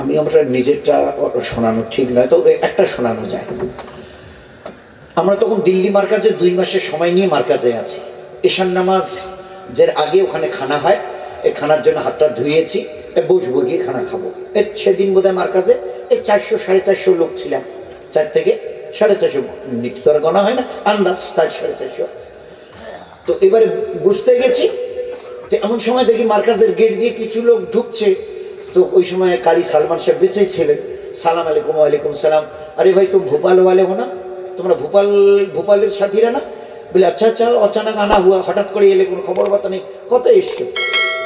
আমি আমরা নিজেরটা শোনানো ঠিক নয়, তো একটা শোনানো যায়। আমরা তখন দিল্লি মার্কাজে দুই মাসের সময় নিয়ে মার্কাজে আছি। ঈশান নামাজ যের আগে ওখানে খানা হয় এই খানার জন্য হাতটা ধুয়েছি বসবো গিয়ে খানা খাব। এর সেদিন বোধহয় মার্কাজে এই চারশো, সাড়ে চারশো লোক ছিলাম। চার থেকে সাড়ে চারশো মিনিট তো গণা হয় না, আন্দাজ চার সাড়ে চারশো। তো এবারে বুঝতে গেছি যে এমন সময় দেখি মার্কাজের গেট দিয়ে কিছু লোক ঢুকছে তো ওই সময় কারি সালমান সাহেব বেঁচেই ছিলেন। সালাম আলাইকুম, ওয়ালাইকুম সালাম। আরে ভাই তুম ভোপাল ওয়ালে হো না? তোমরা ভোপাল, ভোপালের সাথীরা না? বলে আচ্ছা আচ্ছা অচানক আনা হুয়া, হঠাৎ করে এলে কোনো খবর বার্তা নেই। কত এসছো?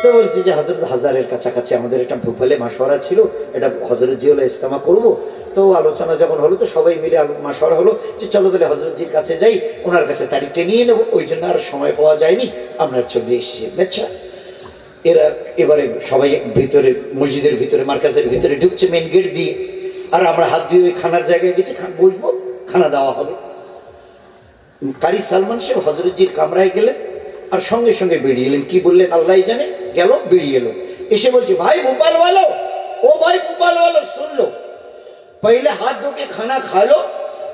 তো বলছি যে হজরত হাজারের কাছাকাছি আমাদের এটা ভোপালে মাসোয়ারা ছিল। এটা হজরত জিওলা ইস্তেমা করব। তো আলোচনা যখন হলো, তো সবাই মিলে মাসোয়ারা হলো যে, চলো তাহলে হজরতজির কাছে যাই। ওনার কাছে তারিখটা নিয়ে নেব। ওই জন্য আর সময় পাওয়া যায়নি। আমরা চলে এসেছি। আচ্ছা এরা এবারে সবাই ভিতরে মসজিদের ভিতরে মার্কাজের ভিতরে ঢুকছে মেন গেট দিয়ে আর আমরা হাত দিয়ে ওই খানার জায়গায় গেছি খা- বসবো খানা দেওয়া হবে কারি সালমান সাহেব হজরতজির কামরায় গেলেন আর সঙ্গে সঙ্গে বেরিয়ে এলেন কি বললেন আল্লাহ জানে গেল বেরিয়ে এলো এসে বলছে ভাই ভোপাল वालो ओ भाई भोपाल वालो सुन लो पहले हाथ धो के खाना खा लो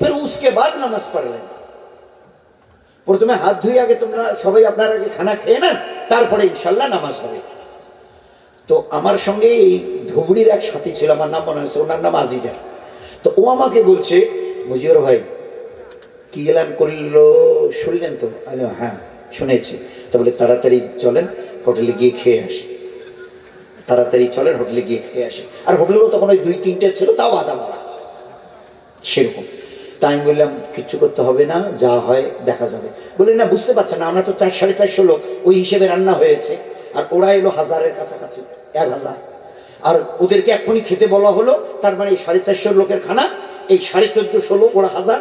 फिर उसके बाद नमाज पढ़ लेना প্রথমে হাত ধুয়ে আগে তোমরা সবাই আপনার আগে খানা খেয়ে নেন তারপরে ইনশাল্লাহ নামাজ হবে। তো আমার সঙ্গে এই ধুবড়ির এক সাথী ছিল, আমার নাম মনে হয়েছে, ওনার নাম আজিজা। তো ও আমাকে বলছে মুজিবর ভাই, কি এলান করল? শুনলেন তো? আমি হ্যাঁ শুনেছি। তো বলে, তাড়াতাড়ি চলেন, হোটেলে গিয়ে খেয়ে আসি। তাড়াতাড়ি চলেন, হোটেলে গিয়ে খেয়ে আসি। আর হোটেলেও তখন ওই দুই তিনটে ছিল, তাও আদা মারা সেরকম তাই বললাম কিচ্ছু করতে হবে না, যা হয় দেখা যাবে। বলে, না, বুঝতে পারছেন না, আমরা তো চার, সাড়ে চারশো লোক, ওই হিসেবে রান্না হয়েছে, আর ওরা এলো হাজারের কাছাকাছি, এক হাজার। আর ওদেরকে এক্ষুনি খেতে বলা হলো, তার মানে এই সাড়ে চারশো লোকের খানা, এই সাড়ে চোদ্দোশো লোক, ওরা হাজার,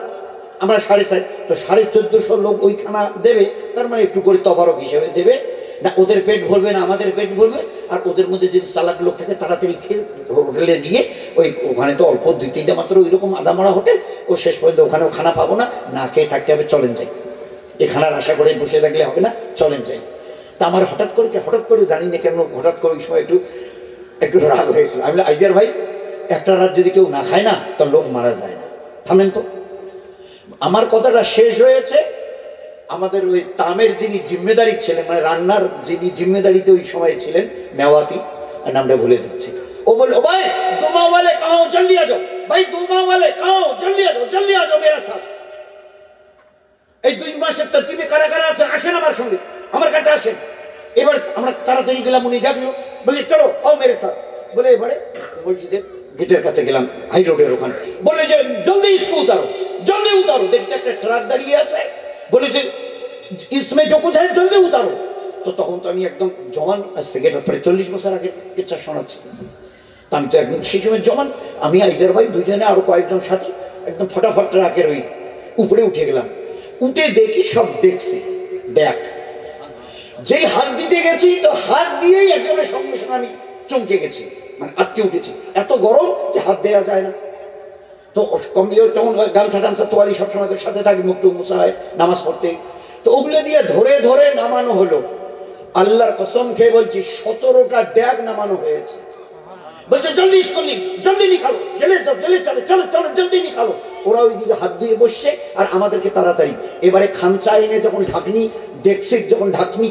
আমরা সাড়ে চার, তো সাড়ে চোদ্দোশো লোক ওই খানা দেবে, তার মানে একটু করে তবারক হিসেবে দেবে না, ওদের পেট ভরবে না, আমাদের পেট ভরবে। আর ওদের মধ্যে যদি চালাক লোক থাকে, তাড়াতাড়ি খেয়ে হোটেলে গিয়ে ওই ওখানে তো অল্প দুই তিনটে মাত্র ওই রকম আদামারা হোটেল, ও শেষ পর্যন্ত ওখানেও খানা পাবো না না খেয়ে থাকতে হবে, চলেন যাই। এ খানার আশা করে বসে থাকলে হবে না, চলেন যাই। তা আমার হঠাৎ করে কি- হঠাৎ করে জানি না কেন, হঠাৎ করে ওই সময় একটু একটু রাগ হয়েছিল। আমি আইজার ভাই, একটা রাত যদি কেউ না খায় না তো লোক মারা যায় না। থামেন তো। আমার কথাটা শেষ হয়েছে আমাদের ওই তামের যিনি জিম্মেদারি ছিলেন মানে রান্নার যিনি জিম্মেদারিতে ওই সময় ছিলেন, মেওয়াতি নামটা ভুলে যাচ্ছি। ও বলল ভাই, দুমা ওয়ালে কাও জলদি আজ। ভাই, দুমা ওয়ালে কাও জলদি আজো জলদি আজো মেরা সাথ। এই দুই মাসের তরতিবে কারা কারা আছে, আসেন আমার সঙ্গে, আমার কাছে আসেন। এবার আমরা তাড়াতাড়ি গেলাম, উনি ডাকলো বলে চলো ও মেরে সাথ। বলে এবারে মসজিদের গেটের কাছে গেলাম, হাই রোডের ওখানে। বলে যে, জলদি স্কুল উতারো, জলদি উতারো। দেখতে একটা ট্রাক দাঁড়িয়ে আছে বলে যে ইসমে जो कुछ है জলদি উতারো তো তখন তো আমি একদম জওয়ান আজ থেকে এটা প্রায় চল্লিশ বছর আগে কিচ্ছা শোনাচ্ছি তো আমি তো একদম সেই সময় জমান আমি আইজার ভাই দুজনে আরো কয়েকজন সাথী একদম ফটাফট ট্রাকের ওই উপরে উঠে গেলাম উঠে দেখি সব দেখছি ব্যাগ যেই হাত দিতে গেছি তো হাত দিয়েই একেবারে সঙ্গে সঙ্গে আমি চমকে গেছি মানে আটকে উঠেছি এত গরম যে হাত দেওয়া যায় না তো তখন গামছা টামছা তোয়ালি সবসময় সাথে থাকে মুখ টুক মোছা হয় নামাজ পড়তে। তো ওগুলো দিয়ে ধরে ধরে নামানো হলো। আল্লাহর কসম খেয়ে বলছি, সতেরোটা ব্যাগ নামানো হয়েছে। বলছে চলো চলো ওরা ওইদিকে হাত ধুয়ে বসছে, আর আমাদেরকে তাড়াতাড়ি। এবারে খামচা যখন ঢাকনি যখন ঢাকনি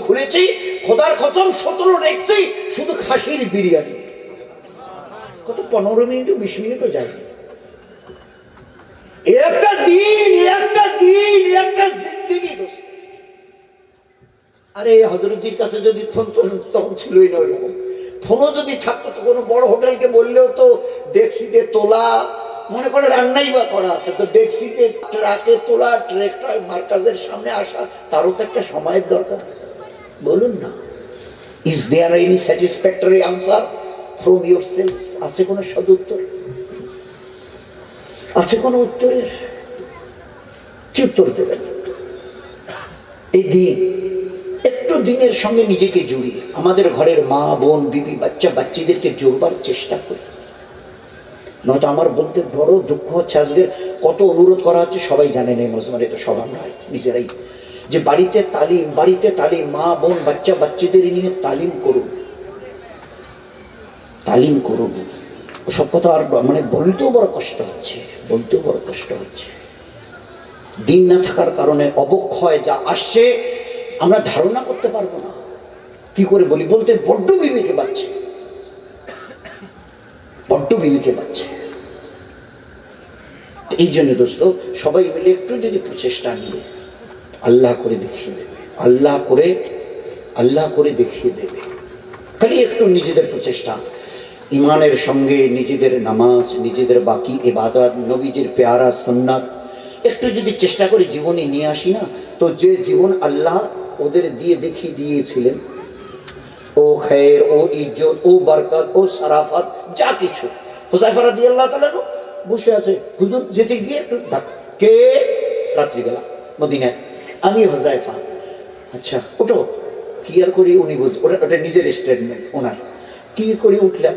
খোদার সতেরো শুধু খাসির বিরিয়ানি। কত পনেরো মিনিট বিশ মিনিটও যায়নি। একটা দিন একটা দিন, একটা আরে হজরতজির কাছে যদি ফোন তখন ছিলই না ওইরকম। ফোনও যদি থাকতো, তো কোনো বড় হোটেলকে বললেও তো ডেক্সিতে তোলা, মনে করে রান্নাই বা করা আছে। তো ডেক্সিতে ট্রাকে তোলা, ট্রেকটা মার্কাজের সামনে আসা, তারও তো একটা সময়ের দরকার। বলুন না। Is there any satisfactory answer from your sales আছে কোনো সদুত্তর? আছে কোনো উত্তরের কি উত্তর দেবেন। এই দিন, একটু দিনের সঙ্গে নিজেকে জড়িয়ে আমাদের ঘরের মা, বোন, বিবি, বাচ্চা, বাচ্চাদেরকে জোরবার চেষ্টা করি। নয়তো আমার বলতে বড় দুঃখ হচ্ছে, আজকে কত অনুরোধ করা হচ্ছে, সবাই জানেন এই মজমার তো সব আমরা নিজেরাই। যে বাড়িতে তালিম বাড়িতে তালিম, মা, বোন, বাচ্চা, বাচ্চাদের নিয়ে তালিম করুন। তালিম করুন। সব কথা আর মানে বলতেও বড় কষ্ট হচ্ছে। বলতেও বড় কষ্ট হচ্ছে। দিন না থাকার কারণে অবক্ষয় যা আসছে, আমরা ধারণা করতে পারব না। কি করে বলি? বলতে বড্ড বিবেকে পাচ্ছে। বড্ড বিবেকে পাচ্ছে। এই জন্য দোস্ত, সবাই মিলে একটু যদি প্রচেষ্টা নিয়ে আল্লাহ করে দেখিয়ে দেবে। আল্লাহ করে আল্লাহ করে দেখিয়ে দেবে। খালি একটু নিজেদের প্রচেষ্টা। ইমানের সঙ্গে নিজেদের নামাজ, নিজেদের বাকি এবাদত নবীজির পেয়ারা সন্ন্যাত একটু যদি চেষ্টা করে জীবনে নিয়ে আসি না, তো যে জীবন আল্লাহ ওদের দিয়ে দেখিয়ে দিয়েছিলেন, ও খের ও ইজ্জত, ও বরকত, ও সারাফাত, যা কিছু। হুসাইফারা দিয়ে আল্লাহ তালা বসে আছে, হুজুর, যেতে গিয়ে একটু কে? রাত্রিবেলা মদিনায়। আমি হুজাইফা আচ্ছা ওটো কি আর করি উনি বুঝ ওটা ওটা নিজের স্টেটমেন্ট ওনার। কি করে উঠলাম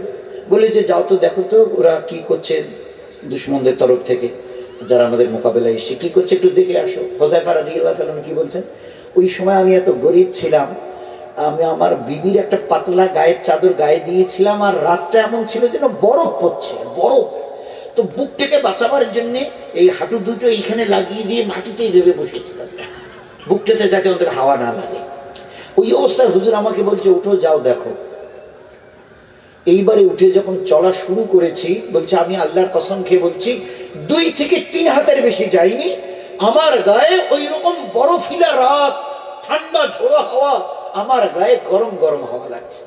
বলে যে, যাও তো, দেখো তো, ওরা কি করছে দুশ্মনদের তরফ থেকে। যারা আমাদের মোকাবেলায় এসে কি করছে একটু দেখে আসো। হোজাইফা রাদি আল্লাহ তালন কি বলছেন? ওই সময় আমি এত গরিব ছিলাম, আমি আমার বিবির একটা পাতলা গায়ের চাদর গায়ে দিয়েছিলাম, আর রাতটা এমন ছিল যেন বরফ পড়ছে, বরফ। তো বুক থেকে বাঁচাবার জন্য এই হাঁটু দুটো এইখানে লাগিয়ে দিয়ে মাটিতেই ভেবে বসেছিলাম। বুকটাতে যাতে ওদের হাওয়া না লাগে। ওই অবস্থায় হুজুর আমাকে বলছে উঠো যাও, দেখো। এইবারে উঠে যখন চলা শুরু করেছি, বলছে, আমি আল্লাহর কসম খেয়ে বলছি, দুই থেকে তিন হাতের বেশি যাইনি। আমার গায়ে ওই রকম বরফিলা রাত, ঠান্ডা ঝোড়ো হাওয়া, আমার গায়ে গরম গরম হাওয়া লাগছে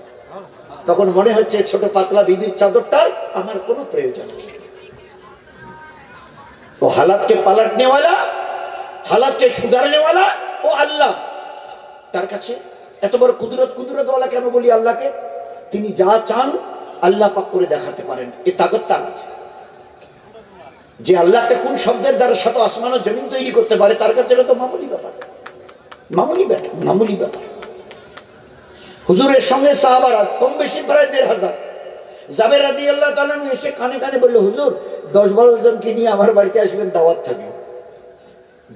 তখন মনে হচ্ছে, ছোট পাতলা বিবির চাদরটার আমার কোনো প্রয়োজন নেই। ও হালাতকে পালাটনেওয়ালা হালাতকে সুধারনেওয়ালা ও আল্লাহ। তার কাছে এত বড় কুদরত, কুদরতওয়ালা কেন বলি আল্লাহকে? তিনি যা চান আল্লাহ পাক করে দেখাতে পারেন। এ তাগত তার আছে যে আল্লাহকে কোন শব্দের দ্বারা সাথে আসমান ও জমিন তৈরি করতে পারে, তার কাছে এটা তো মামুলি ব্যাপার। মামুলি ব্যাপার মামুলি ব্যাপার। হুজুরের সঙ্গে সাহাবারা কম বেশি প্রায় দেড় হাজার। জাবের রাদি আল্লাহ তালন এসে কানে কানে বলল, হুজুর, দশ বারো জনকে নিয়ে আমার বাড়িতে আসবেন, দাওয়াত থাকবে।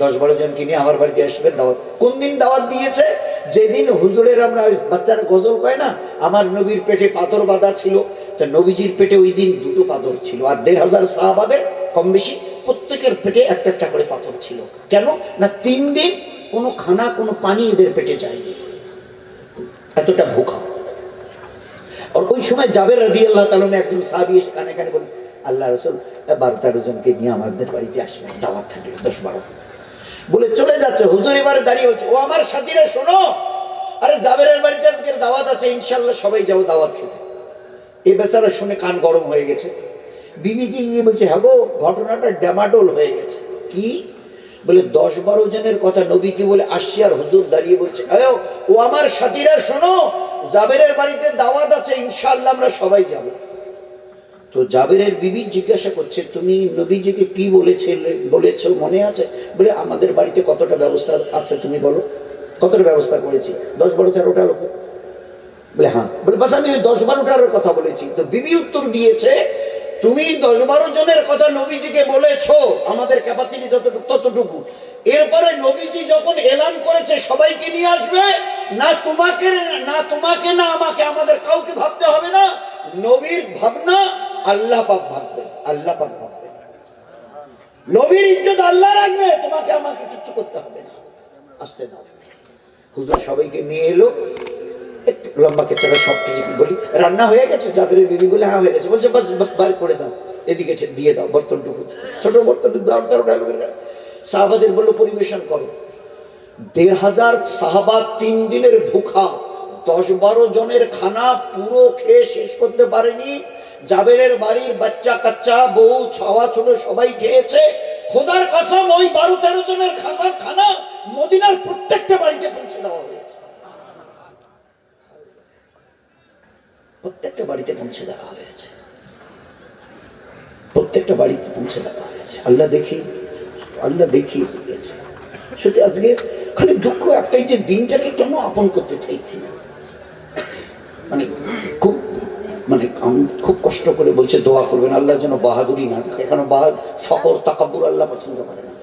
দশ বারো জনকে নিয়ে আমার বাড়িতে আসবেন, দাওয়াত। কোন দিন দাওয়াত দিয়েছে? যেদিন হুজুরের আমরা বাচ্চার গজল কয় না, আমার নবীর পেটে পাথর বাঁধা ছিল। তা নবীজির পেটে ওই দিন দুটো পাথর ছিল আর দেড় হাজার সাহাবাদের কম বেশি প্রত্যেকের পেটে একটা একটা করে পাথর ছিল। কেন? না তিন দিন কোনো খানা, কোনো পানি এদের পেটে যায়নি। এতটা ভুখা আর ওই সময় জাবের রাদি আল্লাহ তালন একজন সাহাবি এসে কানে কানে বলেন আল্লাহ রসুল বারো তেরো জনকে নিয়ে আমাদের বাড়িতে আসবেন, দাওয়াত থাকবে দশ বারো বলে, চলে যাচ্ছে, হুজুর এবারে দাঁড়িয়ে হচ্ছে ও আমার সাথীরা, শোনো। আরে জাবেরের বাড়িতে আজকের দাওয়াত আছে ইনশাল্লাহ সবাই যাব দাওয়াত খেতে। এ বেচারা শুনে কান গরম হয়ে গেছে। বিবিকে গিয়ে বলছে হ্যাঁ গো, ঘটনাটা ড্যামাডোল হয়ে গেছে। কি? বলে, দশ বারো জনের কথা নবীকে বলে আসছি আর হুজুর দাঁড়িয়ে বলছে ও আমার সাথীরা, শোনো, জাবেরের বাড়িতে দাওয়াত আছে ইনশাল্লাহ আমরা সবাই যাব। তো জাবেরের বিবি জিজ্ঞাসা করছে, তুমি নবীজিকে কি বলেছে, বলেছ, মনে আছে? বলে, আমাদের বাড়িতে কতটা ব্যবস্থা আছে, তুমি বলো। কতটা ব্যবস্থা করেছি? দশ বারো তেরোটা লোক। বলে হ্যাঁ। বলে বাস আমি ওই দশ বারোটার কথা বলেছি। তো বিবি উত্তর দিয়েছে, তুমি দশ বারো জনের কথা নবীজিকে বলেছ, আমাদের ক্যাপাসিটি যতটুকু, ততটুকু। এরপরে নবীজি যখন এলান করেছে, সবাইকে নিয়ে আসবে, না তোমাকে না তোমাকে, না আমাকে, আমাদের কাউকে ভাবতে হবে না। নবীর ভাবনা আল্লাহ পাক ভাববে, আল্লাহ পাক ভাববে। নবীর ইজ্জত আল্লাহ রাখবে, তোমাকে আমাকে কিচ্ছু করতে হবে না। আসতে দাও। হুজুর সবাইকে নিয়ে এলো একটু লম্বা কেচারা সব কিছু বলি। রান্না হয়ে গেছে যাদের বিবি বলে হ্যাঁ হয়ে গেছে। বলছে, বাস বার করে দাও, এদিকে দিয়ে দাও বর্তনটুকু। ছোট বর্তন দাও ডালবের সাহাবাদের বলল, পরিবেশন করো। দেড় হাজার সাহাবা তিন দিনের ভুখা, দশ বারো জনের খানা পুরো খেয়ে শেষ করতে পারেনি। জাবেরের বাড়ি, বাচ্চা, কাচ্চা, বউ, ছাওয়া, ছোট, সবাই খেয়েছে। খোদার কসম, ওই বারো তেরো জনের খানা খানা মদিনার প্রত্যেকটা বাড়িতে পৌঁছে দেওয়া হয়েছে প্রত্যেকটা বাড়িতে পৌঁছে দেওয়া হয়েছে। প্রত্যেকটা বাড়িতে পৌঁছে দেওয়া হয়েছে। আল্লাহ দিয়েছে। আল্লাহ দেখিয়ে দিয়েছে। শুধু আজকে খালি দুঃখ একটাই যে দিনটাকে কেন আপন করতে চাইছি না? মানে খুব মানে আমি খুব কষ্ট করে বলছে, দোয়া করবেন, আল্লাহ যেন বাহাদুরি না দেখে এখানে বাহাদ ফকর তাকাব্বুর আল্লাহ পছন্দ করে না।